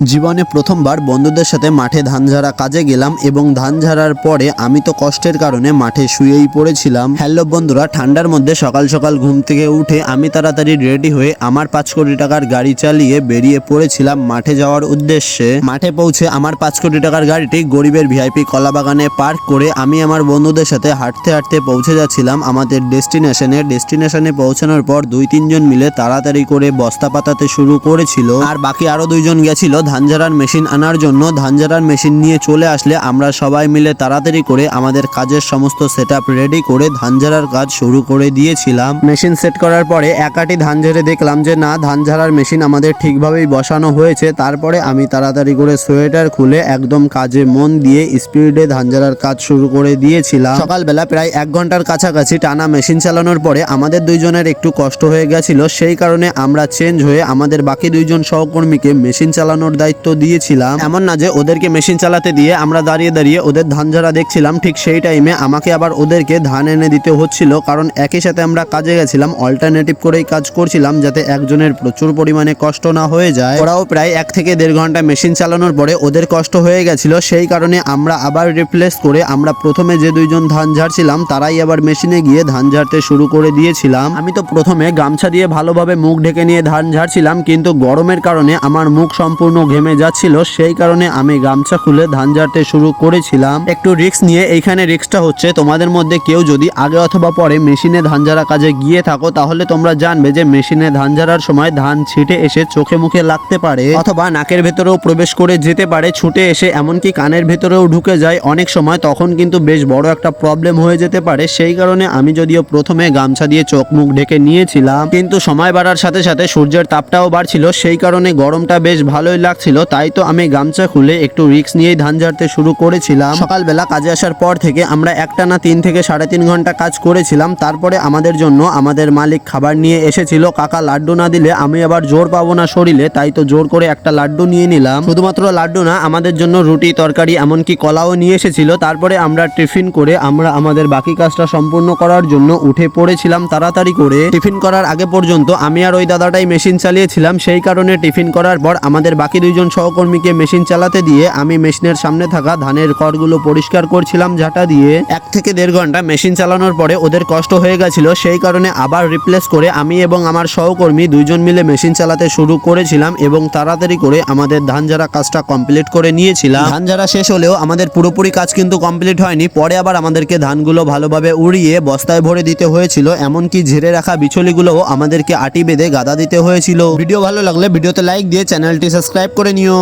জীবনে প্রথমবার বন্ধুদের সাথে মাঠে ধান ঝাড়া কাজে গেলাম এবং ধান ঝাড়ার পরে আমি তো কষ্টের কারণে মাঠে শুয়েই পড়েছিলাম। হ্যালো বন্ধুরা, ঠান্ডার মধ্যে সকাল সকাল ঘুম থেকে উঠে আমি তাড়াতাড়ি রেডি হয়ে আমার পাঁচ কোটি টাকার গাড়ি চালিয়ে বেরিয়ে পড়েছিলাম মাঠে যাওয়ার উদ্দেশ্যে। মাঠে পৌঁছে আমার পাঁচ কোটি টাকার গাড়িটি গরিবের ভিআইপি কলা বাগানে পার্ক করে আমি আমার বন্ধুদের সাথে হাঁটতে হাঁটতে পৌঁছে যাচ্ছিলাম আমাদের ডেস্টিনেশনে। ডেস্টিনেশনে পৌঁছানোর পর দুই তিনজন মিলে তাড়াতাড়ি করে বস্তা পাতাতে শুরু করেছিল। আর বাকি আরও দুইজন গেছিল ধান ঝাড়ার মেশিন আনার জন্য ধান ঝাড়ার মেশিন নিয়ে চলে আসলে আমরা সবাই মিলে তাড়াতাড়ি করে আমাদের কাজের সমস্ত সেট রেডি করে ধান ঝাড়ার কাজ শুরু করে দিয়েছিলাম। মেশিন সেট করার পরে একাটি ধান ঝেড়ে দেখলাম যে, না ধান ঝাড়ার মেশিন আমাদের ঠিকভাবেই বসানো হয়েছে। তারপরে আমি তাড়াতাড়ি করে সোয়েটার খুলে একদম কাজে মন দিয়ে স্পিডে ধান ঝাড়ার কাজ শুরু করে দিয়েছিলাম। সকালবেলা প্রায় এক ঘণ্টার কাছাকাছি টানা মেশিন চালানোর পরে আমাদের দুইজনের একটু কষ্ট হয়ে গেছিল। সেই কারণে আমরা চেঞ্জ হয়ে আমাদের বাকি দুইজন সহকর্মীকে মেশিন চালানোর দায়িত্ব দিয়েছিলাম। এমন না যে ওদেরকে মেশিন চালাতে দিয়ে আমরা দাঁড়িয়ে দাঁড়িয়ে ওদের ধান ঝাড়া দেখছিলাম, ঠিক সেই টাইমে আমাকে আবার ওদেরকে ধান এনে দিতে হচ্ছিল। কারণ একই সাথে আমরা কাজে গেছিলাম অল্টারনেটিভ করেই কাজ করছিলাম যাতে একজনের প্রচুর পরিমাণে কষ্ট না হয়ে যায়। ওরাও প্রায় এক থেকে দেড় ঘণ্টা মেশিন চালানোর পরে ওদের কষ্ট হয়ে গেছিল। সেই কারণে আমরা আবার রিপ্লেস করে আমরা প্রথমে যে দুইজন ধান ঝাড়ছিলাম, তারাই আবার মেশিনে গিয়ে ধান ঝাড়তে শুরু করে দিয়েছিলাম। আমি তো প্রথমে গামছা দিয়ে ভালোভাবে মুখ ঢেকে নিয়ে ধান ঝাড়ছিলাম, কিন্তু গরমের কারণে আমার মুখ সম্পূর্ণ ঘেমে যাচ্ছিল, সেই কারণে আমি গামছা খুলে ধান ঝাড়তে শুরু করেছিলাম। একটু রিস্ক নিয়ে, এইখানে রিক্সটা হচ্ছে, তোমাদের মধ্যে কেউ যদি আগে অথবা পরে মেশিনে ধান ঝাড়া কাজে গিয়ে থাকো, তাহলে তোমরা জানবে যে মেশিনে ধান ঝাড়ার সময় ধান ছিটে এসে চোখে মুখে লাগতে পারে অথবা নাকের ভেতরেও প্রবেশ করে যেতে পারে, ছুটে এসে এমনকি কানের ভেতরেও ঢুকে যায়। অনেক সময় তখন কিন্তু বেশ বড় একটা প্রবলেম হয়ে যেতে পারে, সেই কারণে আমি যদিও প্রথমে গামছা দিয়ে চোখ মুখ ঢেকে নিয়েছিলাম, কিন্তু সময় বাড়ার সাথে সাথে সূর্যের তাপটাও বাড়ছিল, সেই কারণে গরমটা বেশ ভালোই লাগছিল তাই তো আমি গামছা খুলে একটু রিস্ক নিয়েই ধান ঝাড়তে শুরু করেছিলাম। সকালবেলা কাজে আসার পর থেকে আমরা একটা না তিন থেকে সাড়ে তিন ঘণ্টা কাজ করেছিলাম। তারপরে আমাদের জন্য আমাদের মালিক খাবার নিয়ে এসেছিল। কাকা লাড্ডু না দিলে আমি আবার জোর পাবো না শরীরে, তাই তো জোর করে একটা লাড্ডু নিয়ে নিলাম। শুধুমাত্র লাড্ডু না, আমাদের জন্য রুটি, তরকারি, এমনকি কলাও নিয়ে এসেছিল। তারপরে আমরা টিফিন করে আমরা আমাদের বাকি কাজটা সম্পূর্ণ করার জন্য উঠে পড়েছিলাম তাড়াতাড়ি করে। টিফিন করার আগে পর্যন্ত আমি আর ওই দাদাটাই মেশিন চালিয়েছিলাম। সেই কারণে টিফিন করার পর আমাদের বাকি দুইজন সহকর্মীকে মেশিন চালাতে দিয়ে আমি মেশিনের সামনে থাকা ধানের খড়গুলো পরিষ্কার করছিলাম ঝাঁটা দিয়ে। এক থেকে দেড় ঘণ্টা মেশিন চালানোর পরে ওদের কষ্ট হয়ে গেছিল, সেই কারণে আবার রিপ্লেস করে আমি এবং আমার সহকর্মী দুইজন মিলে মেশিন চালাতে শুরু করেছিলাম এবং তাড়াতাড়ি করে আমাদের ধান ঝাড়া কাজটা কমপ্লিট করে নিয়েছিলাম। ধান ঝাড়া শেষ হলেও আমাদের পুরোপুরি কাজ কিন্তু কমপ্লিট হয়নি, পরে আবার আমাদেরকে ধানগুলো ভালোভাবে উড়িয়ে বস্তায় ভরে দিতে হয়েছিল, এমনকি ঝেড়ে রাখা বিচলিগুলোও আমাদেরকে আটি বেঁধে গাদা দিতে হয়েছিল। ভিডিও ভালো লাগলে ভিডিওতে লাইক দিয়ে চ্যানেলটি সাবস্ক্রাইব করে নিও।